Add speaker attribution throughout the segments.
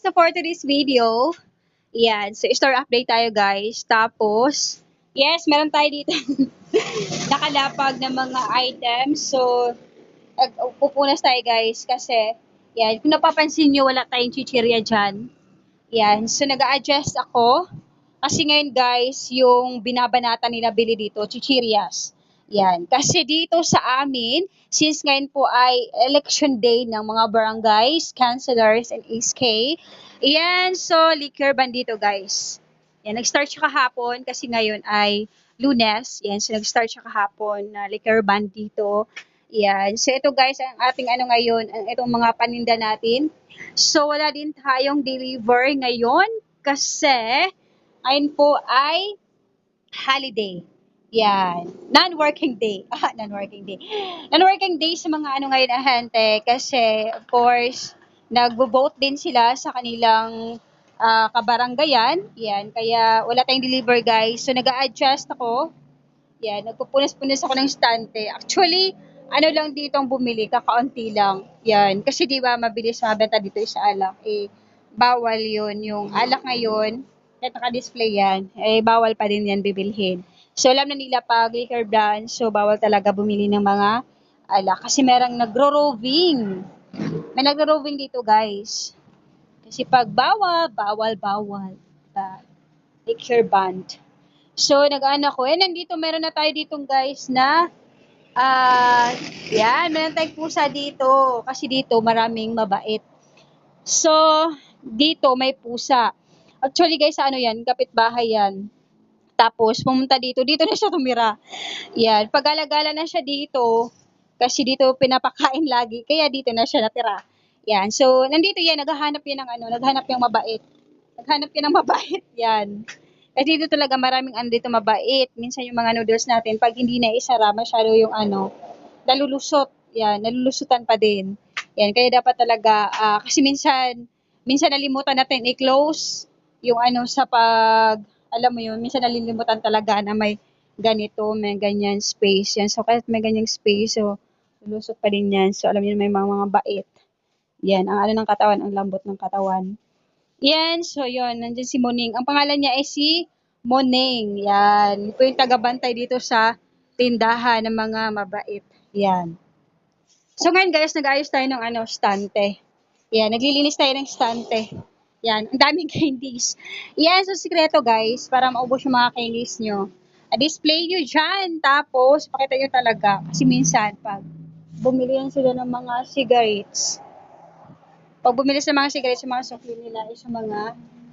Speaker 1: So for today's video, yan. So store update tayo guys. Tapos, yes, meron tayo dito nakalapag ng mga items. So, pupunas tayo guys kasi, yan. Kung napapansin nyo, wala tayong chichirya dyan. Yan. So nag adjust ako. Kasi ngayon guys, yung binabanata nila bili dito, chichirias. Yan. Kasi dito sa amin, since ngayon po ay election day ng mga barangays, councilors, and SK, yan, so liquor ban dito guys. Yan, nag-start siya kahapon kasi ngayon ay lunes. Yan, so nag-start siya kahapon na liquor ban dito. Yan, so ito guys, ang ating ano ngayon, ang itong mga paninda natin. So wala din tayong deliver ngayon kasi ayun po ay holiday. Yan. Non-working day. Ah, non-working day. Non-working day sa mga ano ngayon ahente kasi of course nagvo-vote din sila sa kanilang ah, kabaranggayan. Yan. Kaya wala tayong deliver guys. So nag-a-adjust ako. Yan. Nagpupunas-punas ako ng stante. Actually, ano lang dito ang bumili, kakaunti lang. Yan. Kasi di ba mabilis mabenta dito sa alak. Eh, bawal yun. Yung alak ngayon, kahit naka-display yan, eh, bawal pa din yan bibilhin. So, alam na nila pag liquor brand, so bawal talaga bumili ng mga alak. Kasi merang nagro-roving. May nagro-roving dito, guys. Kasi pag bawal, bawal, bawal. Uh, liquor band. So, nag-ano ko. Eh, nandito, meron na tayo ditong guys na Ah, yan, meron tayong pusa dito. Kasi dito maraming mabait. So, dito may pusa. Actually guys, ano yan, kapitbahay yan. Tapos, pumunta dito, dito na siya tumira. Yan, pag-alagala na siya dito, kasi dito pinapakain lagi, kaya dito na siya natira. Yan, so, nandito yan, naghahanap yan ng ano, naghanap yung mabait. Naghanap yan ng mabait, yan. Kasi dito talaga maraming ano dito mabait. Minsan yung mga noodles natin, pag hindi na isara, masyado yung ano, nalulusot. Yan, nalulusutan pa din. Yan, kaya dapat talaga, ah, kasi minsan, minsan nalimutan natin i-close yung ano sa pag, alam mo yun, minsan nalilimutan talaga na may ganito, may ganyan space. Yan, so kahit may ganyang space, so, lulusot pa din yan. So, alam niyo may mga, mga bait. Yan, ang ano ng katawan, ang lambot ng katawan. Yan, so yun, nandiyan si Moning. Ang pangalan niya ay si Moning. Yan, ito yung tagabantay dito sa tindahan ng mga mabait. Yan. So ngayon guys, nag-ayos tayo ng ano, stante. Yan, naglilinis tayo ng stante. Yan, ang daming candies. Yan, so sikreto guys, para maubos yung mga candies nyo. A-display nyo dyan, tapos pakita nyo talaga. Kasi minsan, pag bumili yan sila ng mga cigarettes, pag bumili sa mga cigarettes, yung mga sukli nila is yung mga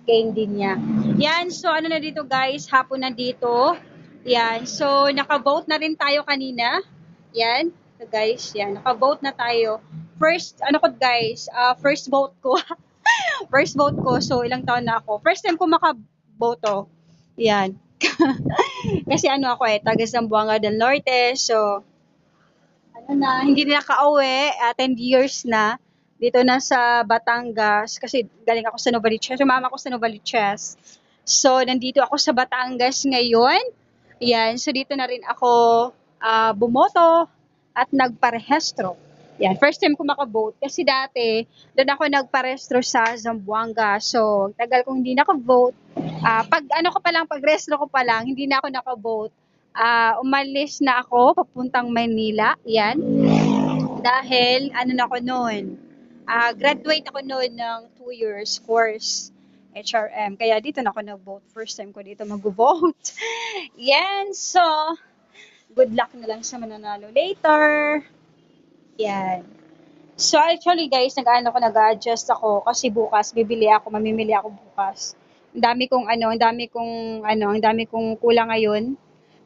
Speaker 1: candy niya. Yan, so ano na dito guys, hapon na dito. Yan, so naka-vote na rin tayo kanina. Yan, so guys, yan, naka-vote na tayo. First, ano ko guys, uh, first vote ko. first vote ko, so ilang taon na ako. First time ko maka-boto. Yan. Kasi ano ako eh, taga Zamboanga del Norte, so ano na, hindi na nakauwi, uh, 10 years na dito na sa Batangas kasi galing ako sa Novaliches. Sumama ako sa Novaliches. So, nandito ako sa Batangas ngayon. Yan. So, dito na rin ako uh, bumoto at nagparehestro. Yan. First time ko makabote. Kasi dati, doon ako nagparehestro sa Zamboanga. So, tagal kong hindi nakabote. Uh, pag ano ko pa lang, pag restro ko pa lang, hindi na ako nakabote. Uh, umalis na ako papuntang Manila. Yan. Dahil, ano na ako noon, uh, graduate ako noon ng 2 years course HRM. Kaya dito na ako nag-vote. First time ko dito mag-vote. Yan. So, good luck na lang sa mananalo later. Yan. So, actually guys, nag-ano ko, nag-adjust ako kasi bukas, bibili ako, mamimili ako bukas. Ang dami kong ano, ang dami kong ano, ang dami kong kulang ngayon.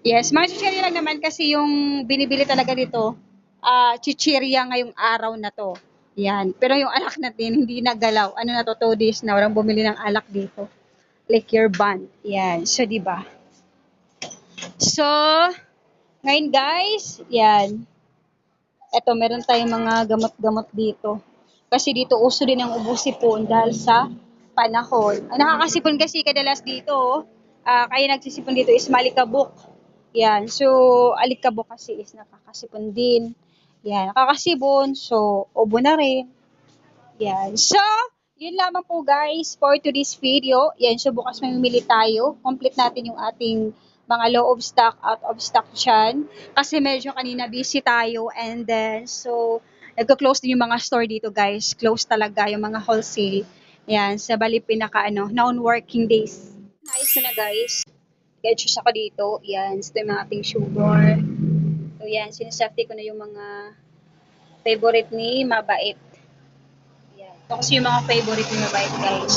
Speaker 1: Yes, chichirya lang naman kasi yung binibili talaga dito, uh, chichirya ngayong araw na to. Yan. Pero yung alak natin, hindi nagalaw. Ano na to, 2 days na walang bumili ng alak dito. Like your band. Yan. So, di ba? So, ngayon guys, yan. Eto, meron tayong mga gamot-gamot dito. Kasi dito uso din ang ubusipon dahil sa panahon. Ang nakakasipon kasi kadalas dito, uh, kaya nagsisipon dito is malikabok. Yan. So, alikabok kasi is nakakasipon din. Yan, nakakasibon. So, obo na rin. Yan. So, Yun lamang po guys for today's video. Yan, so bukas mamimili tayo. Complete natin yung ating mga low of stock, out of stock dyan. Kasi medyo kanina busy tayo and then so nagko-close din yung mga store dito guys. Close talaga yung mga wholesale. Yan, sa bali pinaka ano, non-working days. Nice na guys. Get shoes ako dito. Yan, ito yung mga ating bar. So yan, sinasafety ko na yung mga favorite ni Mabait. Yan. Ito kasi yung mga favorite ni Mabait guys.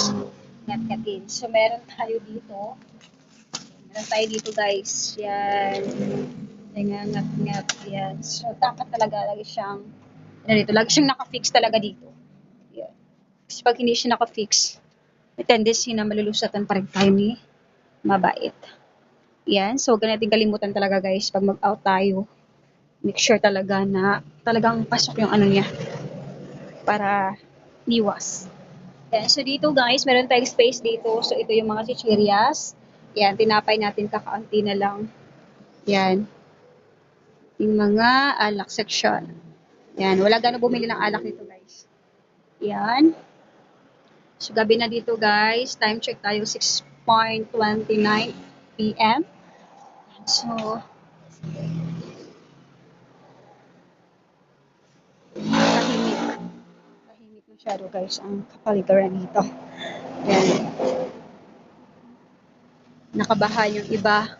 Speaker 1: Ngat-ngatin. So meron tayo dito. Meron tayo dito guys. Yan. Yan ngat-ngat. Yan. So dapat talaga lagi siyang ano lagi siyang nakafix talaga dito. Yan. Kasi pag hindi siya nakafix, may tendency na malulusatan pa rin tayo ni Mabait. Yan. So, natin kalimutan talaga guys pag mag-out tayo. Make sure talaga na talagang pasok yung ano niya. Para liwas. Yan. So, dito guys, meron tayong space dito. So, ito yung mga chichirias. Yan. Tinapay natin kakaunti na lang. Yan. Yung mga alak section. Yan. Wala gano'n bumili ng alak dito guys. Yan. So, gabi na dito guys. Time check tayo 6.29 p.m. So, tahimik. Tahimik masyado guys ang kapaligiran dito. Yan. Nakabahan yung iba.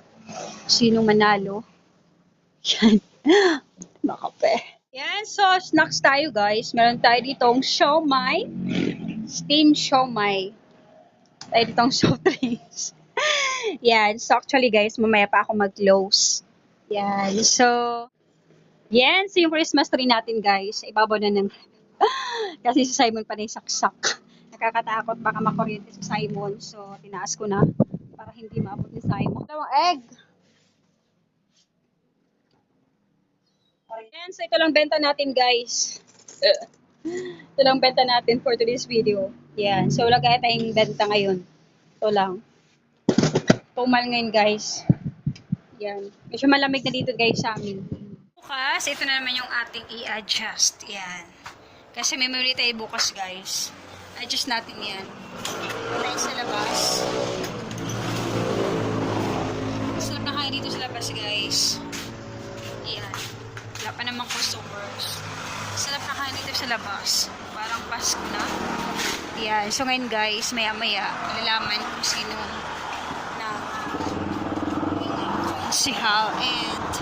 Speaker 1: Sino manalo? Yan. Makape. Yan, so snacks tayo guys. Meron tayo ditong siomai. Steam siomai. Tayo ditong soft drinks. Yan. So, actually, guys, mamaya pa ako mag-close. Yan. So, yan. So, yung Christmas tree natin, guys, ibabaw na ng... Kasi si Simon pa rin saksak. Nakakatakot. Baka makuryente si Simon. So, tinaas ko na hindi maabot ni Simon. Dalawang egg. Yan. So, ito lang benta natin, guys. ito lang benta natin for today's video. Yan. So, wala kaya tayong benta ngayon. Ito lang tumal ngayon guys. Yan. Medyo malamig na dito guys sa amin. Bukas, ito na naman yung ating i-adjust. Yan. Kasi may memory tayo bukas guys. Adjust natin yan. Tayo sa labas. Sarap na kayo dito sa labas guys. Yan. Wala pa namang customers. Sarap na kayo dito sa labas. Parang Pasko na. Yan. So ngayon guys, maya maya, malalaman kung sino na si Hal and